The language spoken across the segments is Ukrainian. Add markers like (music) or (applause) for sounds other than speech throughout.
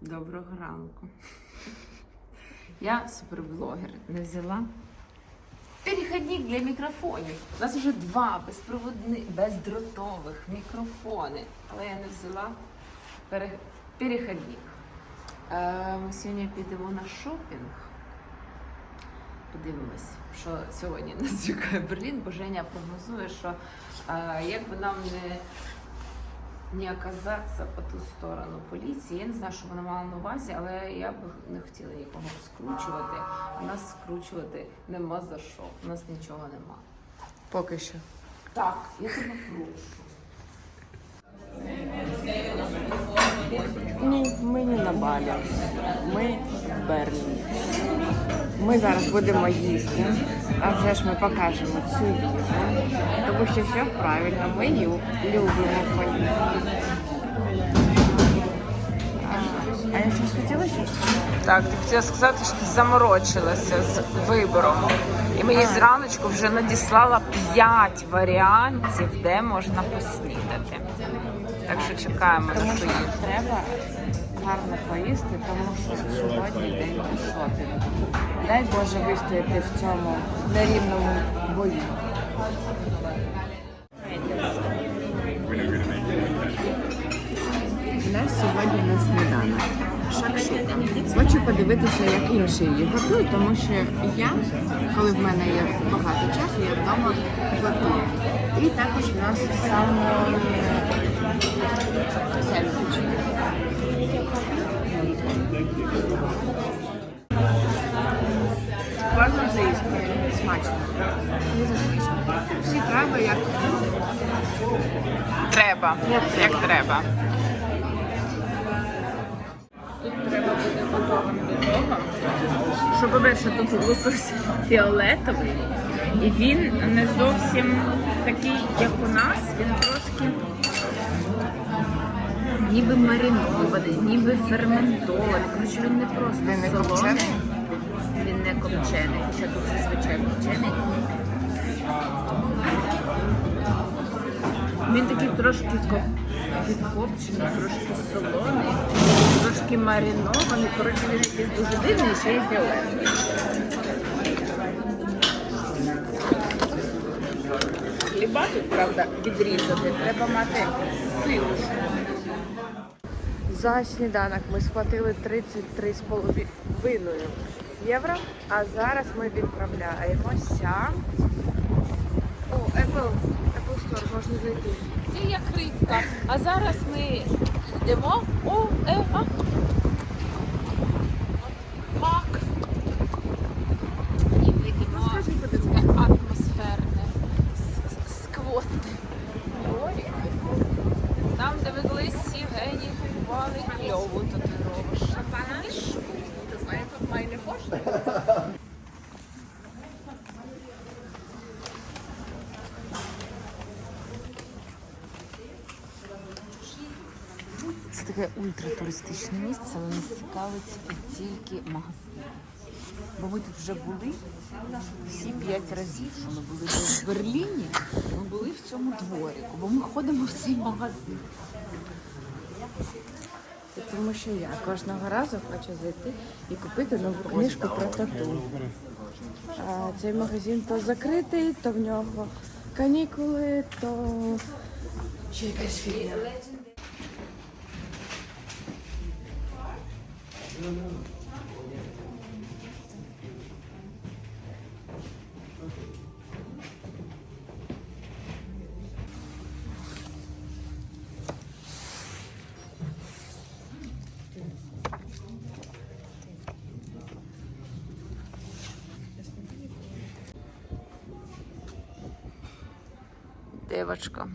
Доброго ранку. Я суперблогер. Не взяла перехідник для мікрофонів. У нас вже два безпроводних, бездротових мікрофони. Але я не взяла пере... перехідник. Е, Ми сьогодні підемо на шопінг. Подивимось, що сьогодні (laughs) нас чекає Берлін, бо Женя прогнозує, що е, як би нам не не оказатися по ту сторону поліції. Я не знаю, що вона мала на увазі, але я б не хотіла нікого скручувати. А нас скручувати нема за що. У нас нічого нема. Поки що. Так, я тебе прошу. Ні, ми не на балі. Ми в Берліні. Ми зараз будемо їсти, а вже ж ми покажемо цю їжу. Тому що все правильно, ми її любимо поїсти. А, я щось хотіла щось? Так, ти хотіла сказати, що ти заморочилася з вибором. І мені зраночку вже надіслала 5 варіантів, де можна поснідати. Так що чекаємо на Тому ту що їжу. треба гарно поїсти, тому що сьогодні день шопінгу. Дай Боже вистояти в цьому нерівному бою. У нас сьогодні на сніданок. Шакшука. Хочу подивитися, як інші її готують, тому що я, коли в мене є багато часу, я вдома готую. І також у нас саме. Можна заїсти. Смачно. Всі трави як Треба, як треба. Тут треба бути готовим до того, що, по-перше, тут лосось фіолетовий, і він не зовсім такий, як у нас, він трошки ніби маринований, ніби ферментований. Коротше, він не просто Він не солоний, копчений? він не копчений, хоча тут зазвичай копчений. Він такий трошки коп... підкопчений, трошки солоний, трошки маринований. Коротше, він якийсь дуже дивний, ще й фіолетовий. Хліба тут, правда, відрізати. Треба мати силу. За сніданок ми сплатили 33,5 євро, а зараз ми відправляємося. О, Apple, Apple Store, можна зайти. Це як рибка. А зараз ми йдемо у е, таке ультратуристичне місце, але нас цікавить тільки магазин. Бо ми тут вже були всі п'ять разів, що ми були в Берліні, ми були в цьому дворику, бо ми ходимо в цей магазин. Тому що я кожного разу хочу зайти і купити нову книжку про тату. А цей магазин то закритий, то в нього канікули, то ще якась фігня. Девочка.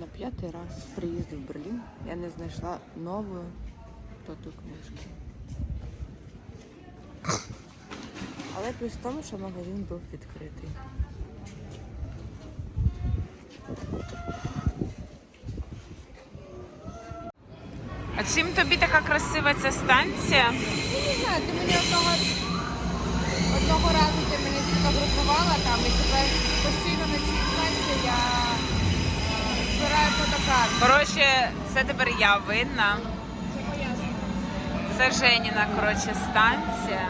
На п'ятий раз приїзду в Берлін я не знайшла нової тату книжки. Але плюс в тому, що магазин був відкритий. А чим тобі така красива ця станція? Не знаю, ти мені одного, одного разу ти мені сфотографувала там і тепер постійно на цій станції я е, збираю фотокарти. Коротше, це тепер я винна. Це Женіна, коротше, станція.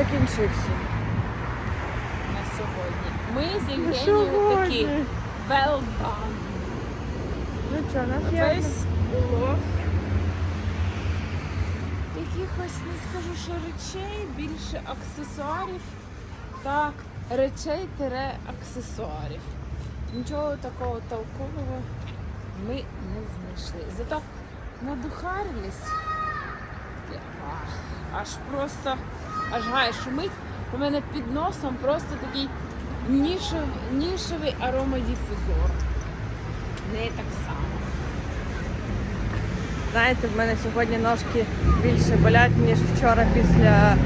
Закінчився. на сьогодні. Ми з Євгенією такі well done. Ну що, нас є. Весь улов якихось, не скажу, що речей, більше аксесуарів. Так, речей тире аксесуарів. Нічого такого толкового ми не знайшли. Зато надухарились. Аж просто аж гай шумить. У мене під носом просто такий нішев, нішевий аромадіфузор. Не так само. Знаєте, в мене сьогодні ножки більше болять, ніж вчора після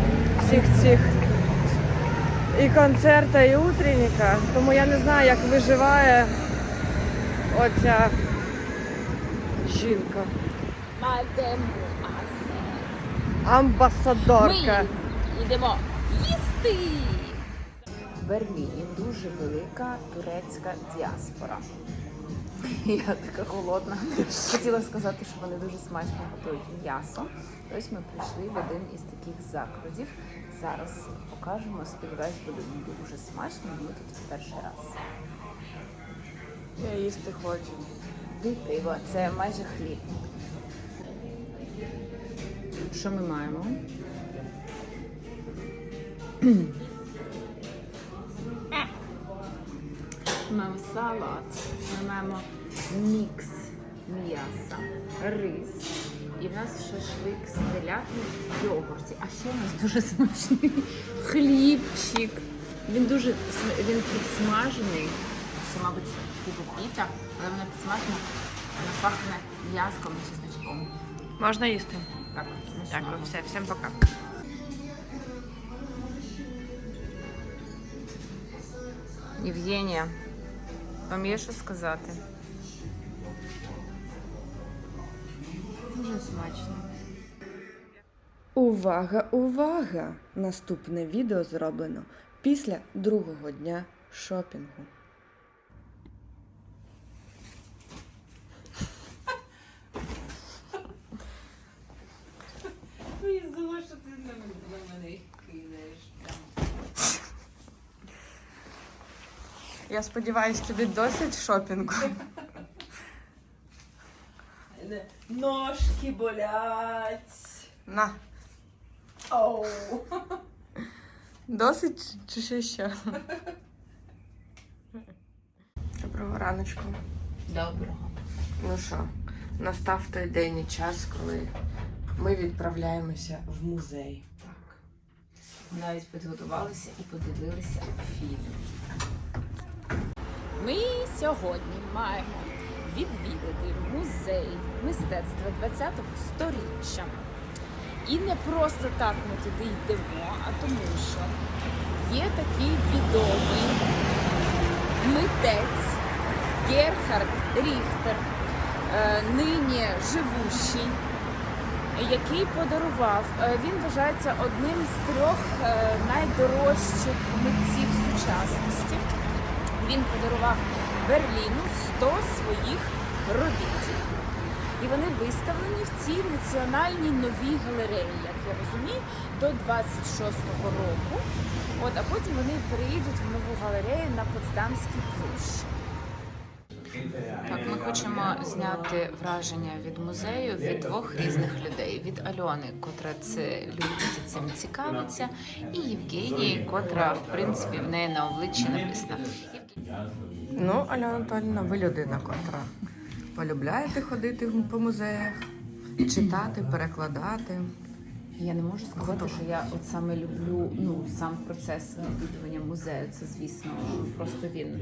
всіх цих і концерта, і утренника. Тому я не знаю, як виживає оця жінка. Амбасадорка. Ми йдемо їсти. В Берліні дуже велика турецька діаспора. Я така голодна. Хотіла сказати, що вони дуже смачно готують м'ясо. Ось ми прийшли в один із таких закладів. Зараз покажемо. Сподіваюсь, буде дуже смачно. Ми тут в перший раз. Я їсти хочу. Пиво, це майже хліб. Що ми маємо? Ми маємо салат, ми маємо мікс м'яса, рис. І в нас шашлик з телятини в йогурті. А ще у нас дуже смачний хлібчик. Він дуже він підсмажений. Це, мабуть, типу піта, але вона підсмажена, вона пахне м'язком і чесночком. Можна їсти. Так. Дякую, все, всім пока. Євгенія, вам є що сказати? Дуже смачно. Увага, увага! Наступне відео зроблено після другого дня шопінгу. Виїздила, що ти на мене їх кидаєш. Я сподіваюся, тобі досить шопінгу. Ножки болять. На. Оу. Досить чи ще ще? Доброго раночку. Доброго. Ну що, настав той день і час, коли ми відправляємося в музей. Так. Навіть підготувалися і подивилися фільм. Ми сьогодні маємо відвідати музей мистецтва 20-го сторіччя. І не просто так ми туди йдемо, а тому що є такий відомий митець Герхард Ріхтер, е, нині живущий, який подарував. е, Він вважається одним з трьох е, найдорожчих митців сучасності. Він подарував Берліну 100 своїх робіт. І вони виставлені в цій національній новій галереї, як я розумію, до 26-го року. От, а потім вони переїдуть в нову галерею на Потсдамській площі. Так, ми хочемо зняти враження від музею від двох різних людей: від Альони, котра це любить і цим цікавиться, і Євгенії, котра, в принципі, в неї на обличчі написано. Ну, Альона Анатольовна, ви людина, котра Полюбляєте ходити по музеях, читати, перекладати. Я не можу сказати, Готова. що я от саме люблю ну сам процес відвідування музею. Це звісно, просто він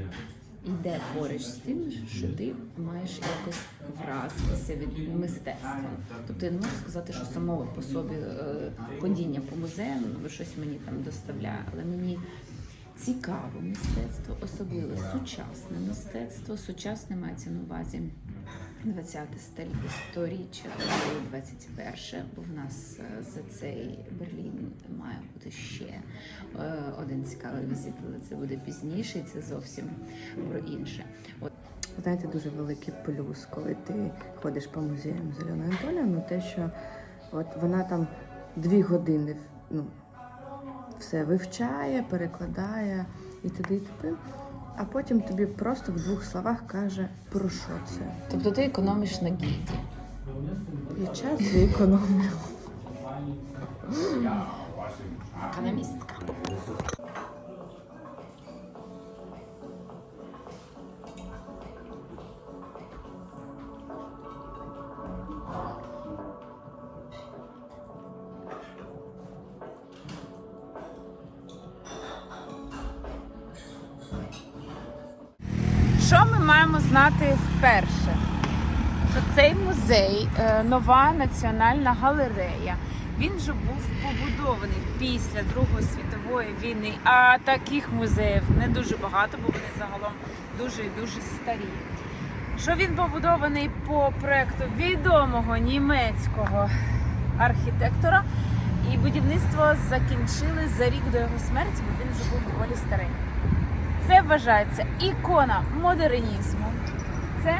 йде поруч з тим, що ти маєш якось вразитися від мистецтва. Тобто я не можу сказати, що само по собі е, ходіння по музеям щось мені там доставляє, але мені. Цікаве мистецтво, особливо сучасне мистецтво. Сучасне мається на увазі 20 сторіччя, 21, бо в нас е, за цей Берлін має бути ще е, один цікавий візит, але це буде пізніше, і це зовсім про інше. От Знаєте, дуже великий плюс, коли ти ходиш по музеям з Альоною Анатоліївною, те, що от вона там дві години ну, все вивчає, перекладає і туди, і туди. А потім тобі просто в двох словах каже, про що це. тобто ти економиш на гільді. І час і економію. Економістка. Знати вперше? Що цей музей, е, нова національна галерея, він же був побудований після Другої світової війни. А таких музеїв не дуже багато, бо вони загалом дуже і дуже старі. Що він побудований по проекту відомого німецького архітектора, і будівництво закінчили за рік до його смерті, бо він вже був доволі старий. Це вважається ікона модернізму. Це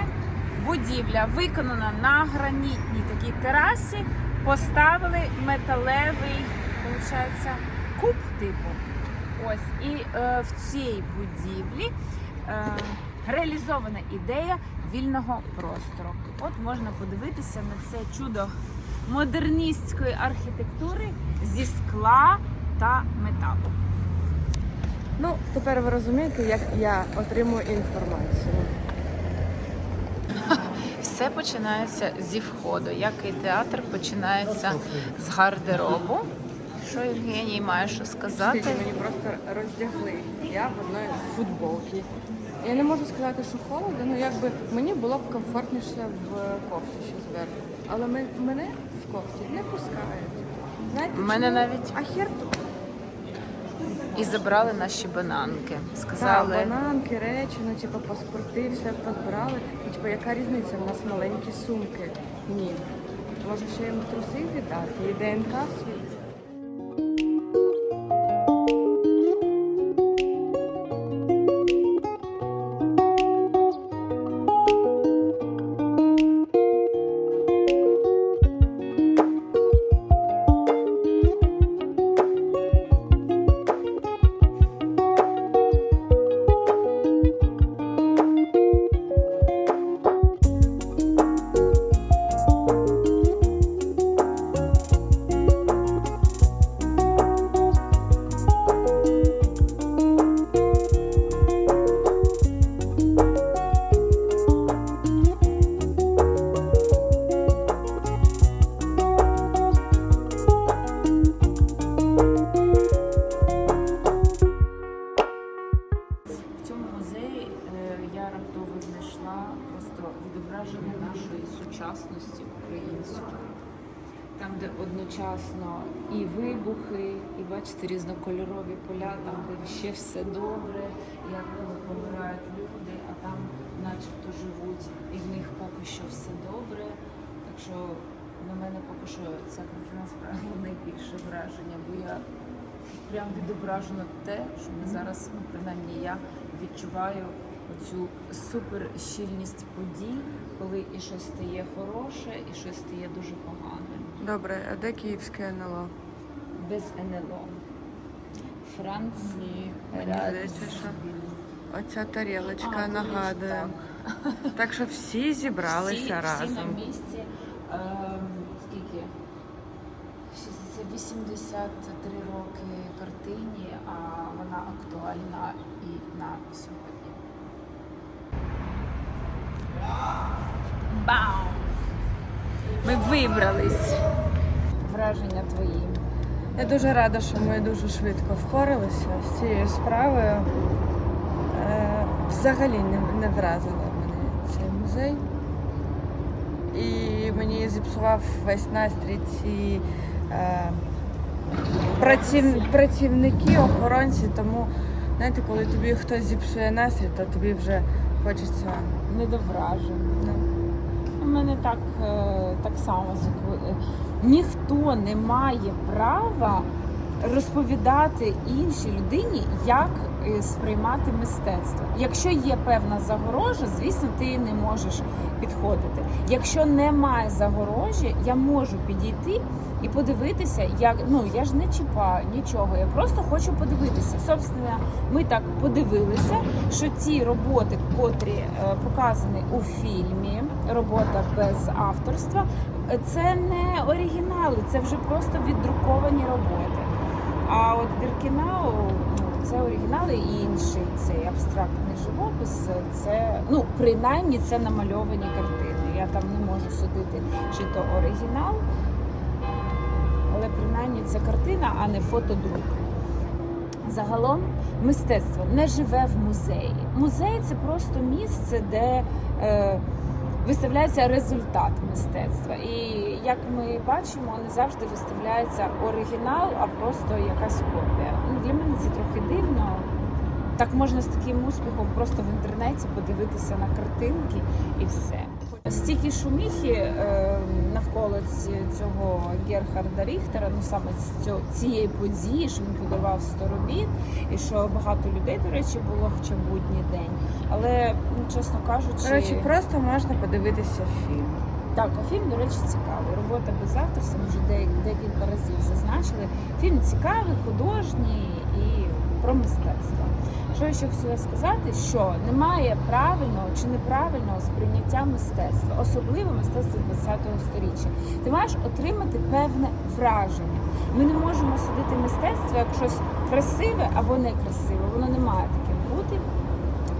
будівля виконана на гранітній такій терасі. Поставили металевий, виходить, куб типу. Ось і е, в цій будівлі е, реалізована ідея вільного простору. От можна подивитися на це чудо модерністської архітектури зі скла та металу. Ну, тепер ви розумієте, як я отримую інформацію. Все починається зі входу, як і театр починається з гардеробу. Що Євгеній має що сказати? Мені просто роздягли. Я в одної футболці. Я не можу сказати, що холодно, ну якби мені було б комфортніше в кофті ще зверху. Але ми, мене в кофті не пускають. Знаєте, Мене навіть- А хер тут. І забрали наші бананки. Так, Сказали, бананки, речі, ну типу паспорти, все позбирали. Ну, типу, яка різниця? У нас маленькі сумки. Ні. Може ще їм труси віддати і ДНК свій. Все добре, як коли помирають люди, а там начебто живуть, і в них поки що все добре. Так що на мене поки що ця картина справила найбільше враження, бо я прям відображено те, що ми зараз, ну принаймні я відчуваю оцю супер щільність подій, коли і щось стає хороше, і щось стає дуже погане. Добре, а де київське НЛО? Без НЛО. Франції, Оця тарілочка А, нагадує. так. (laughs) Так що всі зібралися всі, разом. Всі на місці. Ем, скільки? 83 роки картині, а вона актуальна і на сьогодні. ми вибрались. Враження твої. Я дуже рада, що ми дуже швидко впоралися з цією справою. Е, взагалі не, вразила мене цей музей. І мені зіпсував весь настрій ці е, праців, працівники, охоронці. Тому, знаєте, коли тобі хтось зіпсує настрій, то тобі вже хочеться. Недовраження. Мене так, е, так само е, ніхто не має права розповідати іншій людині, як сприймати мистецтво. Якщо є певна загорожа, звісно, ти не можеш підходити. Якщо немає загорожі, я можу підійти і подивитися, як ну я ж не чіпаю нічого. Я просто хочу подивитися. Собственно, ми так подивилися, що ті роботи, котрі е, показані у фільмі, робота без авторства, е, це не оригінали, це вже просто віддруковані роботи. А от Біркінау це оригінали і інший цей абстрактний живопис. Це ну принаймні це намальовані картини. Я там не можу судити, чи то оригінал, але принаймні це картина, а не фотодрук. Загалом мистецтво не живе в музеї. Музей це просто місце, де е, виставляється результат мистецтва. І як ми бачимо, не завжди виставляється оригінал, а просто якась копія. Для мене це трохи дивно. Так можна з таким успіхом просто в інтернеті подивитися на картинки і все. Стільки шуміхи е, навколо цього Герхарда Ріхтера, ну саме цієї події, що він подарував 100 робіт, і що багато людей, до речі, було хоча будній день. Але ну, чесно кажучи, коротше, просто можна подивитися фільм. Так, а фільм, до речі, цікавий. Робота без авторства, вже декілька разів зазначили. Фільм цікавий, художній і про мистецтво. Що я ще хотіла сказати, що немає правильного чи неправильного сприйняття мистецтва, особливо мистецтва ХХ століття. Ти маєш отримати певне враження. Ми не можемо судити мистецтво як щось красиве або некрасиве. Воно не має таким бути.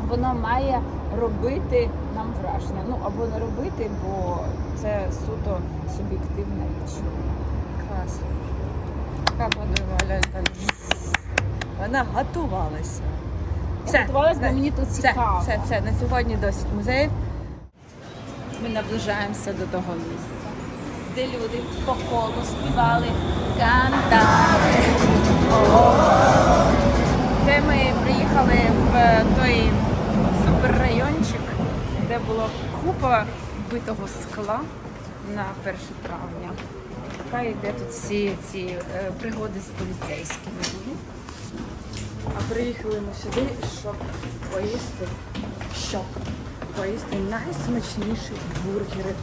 Воно має робити нам враження. Ну або не робити, бо це суто суб'єктивна річ. Клас. Подруга Віталіївна? Вона готувалася. Я готувалась, бо мені тут все, цікаво. все, все, на сьогодні досить музеїв. Ми наближаємося до того місця, де люди по колу співали кантати. Це ми приїхали в той суперрайончик, де було купа битого скла на 1 травня. Така йде тут всі ці е, пригоди з поліцейськими. А приїхали ми сюди, щоб поїсти, щоб поїсти найсмачніші бургери.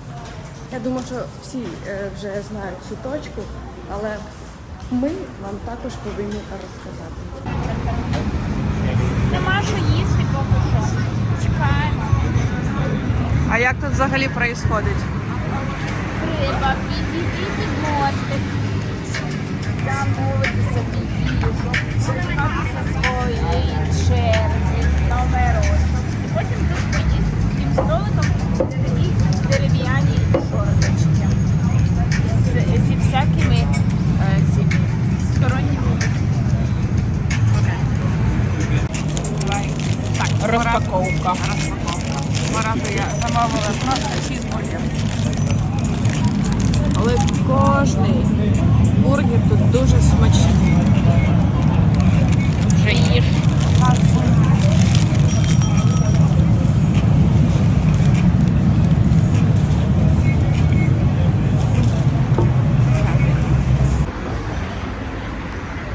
Я думаю, що всі е, вже знають цю точку, але ми вам також повинні розказати. Нема що їсти поки що. Чекаємо. А як тут взагалі відбувається? Треба підійти під мостик. Замовити собі їжу, почекатися своєї черги, номерочок. І потім тут поїсти з таким столиком, дерев'яні шорочки. Зі всякими е, цими сторонніми. Так, розпаковка. Марати я замовила просто чізбургер. Але кожний бургер тут дуже смачний. Вже їж.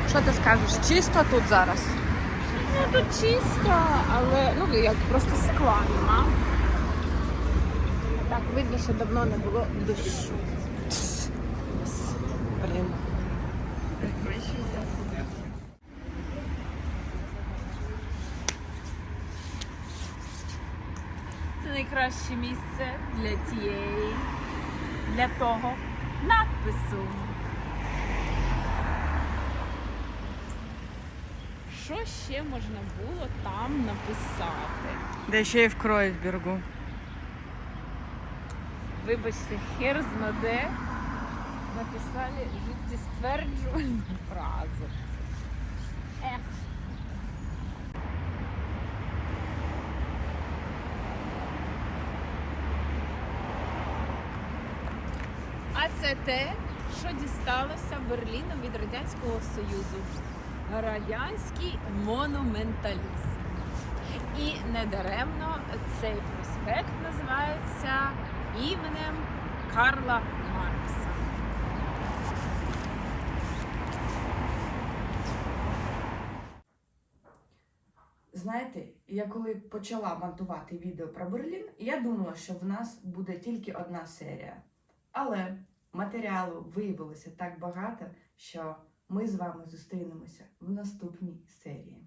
Що ти скажеш? Чисто тут зараз? Тут чисто, але ну як просто скла нема. Так, видно, що давно не було дощу. Блін. Це найкраще місце для тієї, для того надпису. Що ще можна було там написати? Де ще й в Кроївбергу. вибачте, хер знаде, написали життєстверджувальну фразу. Ех. А це те, що дісталося Берліну від Радянського Союзу. Радянський монументалізм. І недаремно цей проспект називається іменем Карла Маркса. Знаєте, я коли почала монтувати відео про Берлін, я думала, що в нас буде тільки одна серія. Але матеріалу виявилося так багато, що ми з вами зустрінемося в наступній серії.